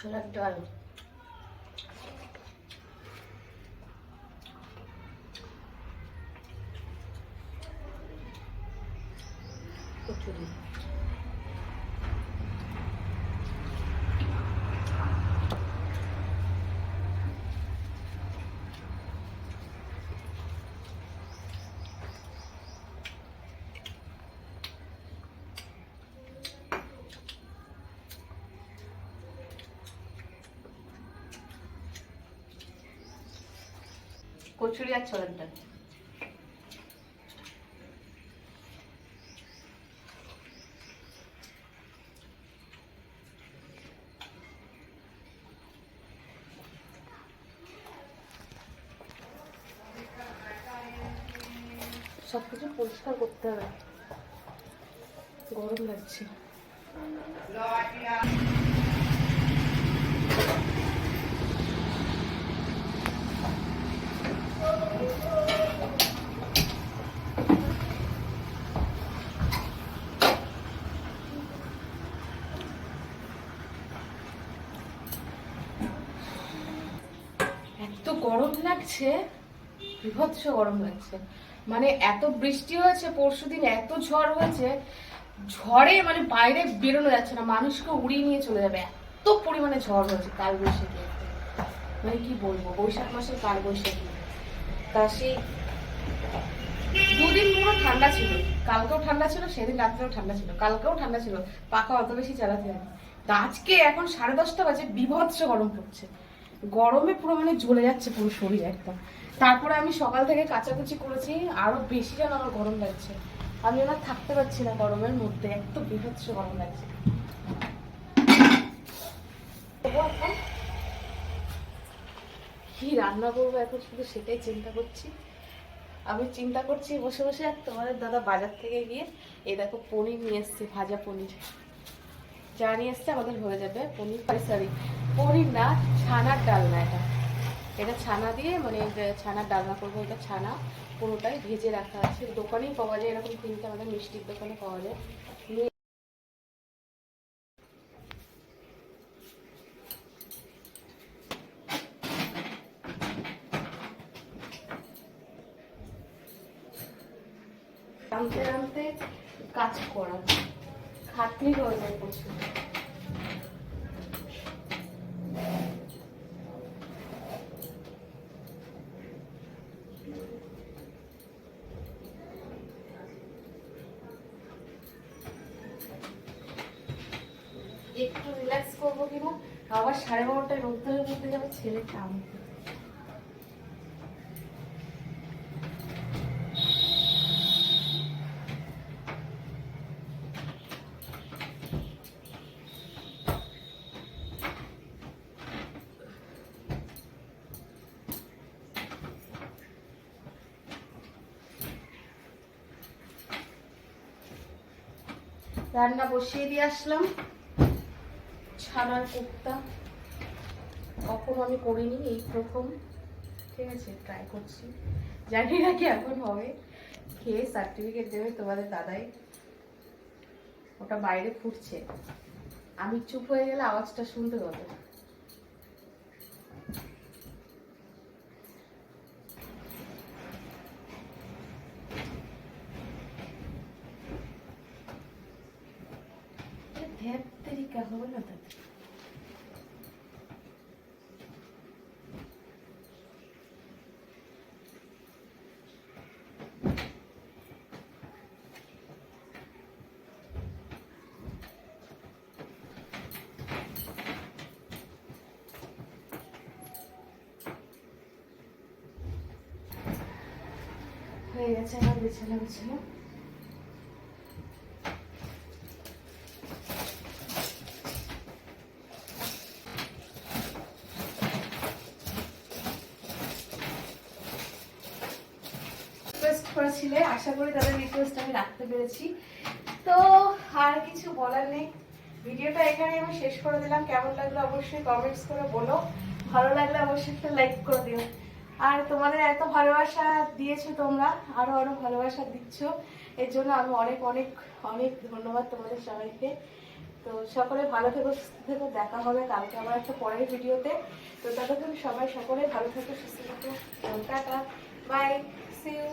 ছোলার ডাল কচুরি। কচুরি আর ছোলার ডাল। সব কিছু পরিষ্কার করতে হবে। গরম লাগছে এত গরম লাগছে, বিভৎস গরম লাগছে। মানে এত বৃষ্টি হয়েছে, পরশু দিন এত ঝড় হয়েছে, ঝড়ে মানে বাইরে বেরোনো যাচ্ছে না, মানুষকে উড়িয়ে নিয়ে চলে যাবে। এত পরিমাণে ঝড় হয়েছে কাল বৈশাখী মানে কি বলব, বৈশাখ মাসের কাল বৈশাখী তা সেই দুদিন পুরো ঠান্ডা ছিল। কালকেও ঠান্ডা ছিল, সেদিন রাত্রেও ঠান্ডা ছিল। কালকেও ঠান্ডা ছিল। পাখা অত বেশি চালাতে হয় আজকে এখন সাড়ে দশটা বাজে, বিভৎস গরম পড়ছে। গরমে পুরো মানে জ্বলে যাচ্ছে পুরো শরীর একদম। তারপরে আমি সকাল থেকে কাচাকুচি করেছি, আরও বেশি যেন আমার গরম লাগছে। আমি ওনার থাকতে পারছি না গরমের মধ্যে, এত বিভৎস গরম লাগছে। কি রান্না করব এখন শুধু সেটাই চিন্তা করছি। আমি চিন্তা করছি বসে বসে আর তোমাদের দাদা বাজার থেকে গিয়ে, এই দেখো পনির নিয়ে এসছে, ভাজা পনির। যা নিয়ে এসছে আমাদের হয়ে যাবে, পনির সরি পনির না, ছানার ডালনা এটা। এটা ছানা দিয়ে মানে ছানার ডালনা করব, এটা ছানা পুরোটাই ভেজে রাখা আছে। দোকানেই পাওয়া যায়, এরকম কিনতে আমাদের মিষ্টির দোকানে পাওয়া যায়। রাঁধতে রাঁধতে কাজ করা। খাটনি হয়ে যায় প্রচুর। একটু রিল্যাক্স করব কিনা? আবার সাড়ে বারোটায় রোদ্দুরে করতে যাবে ছেলেটা আমি রান্না বসিয়ে দিয়ে আসলাম। ছানার কোপ্তা কখনো আমি করিনি, এই প্রথম। ঠিক আছে ট্রাই করছি। জানি না কি এখন হবে। খেয়ে সার্টিফিকেট দেবে তোমাদের দাদাই। ওটা বাইরে ফুটছে। আমি চুপ হয়ে গেলে আওয়াজটা শুনতে পাবে। ধ্যাত তেরিকা হবে না তাতে হয়ে গেছে আমার বিছানা বিছানা করেছিলে, আশা করি তাদের রিকোয়েস্ট আমি রাখতে পেরেছি। তো আর কিছু বলার নেই। ভিডিওটা এখানে আমি শেষ করে দিলাম। কেমন লাগল অবশ্যই কমেন্টস করে বলো। ভালো লাগলে অবশ্যই একটা লাইক করে দিও। আর তোমাদের এত ভালোবাসা দিয়েছ তোমরা, আরও আরও ভালোবাসা দিচ্ছ। এর জন্য আমি অনেক অনেক অনেক ধন্যবাদ তোমাদের সবাইকে। তো সকলে ভালো থেকো, সুস্থ থেকো, দেখা হবে কালকে আমার একটা পরের ভিডিওতে। তো ততক্ষণ সবাই সকলে ভালো থেকো, সুস্থ থেকো। Tata bye C you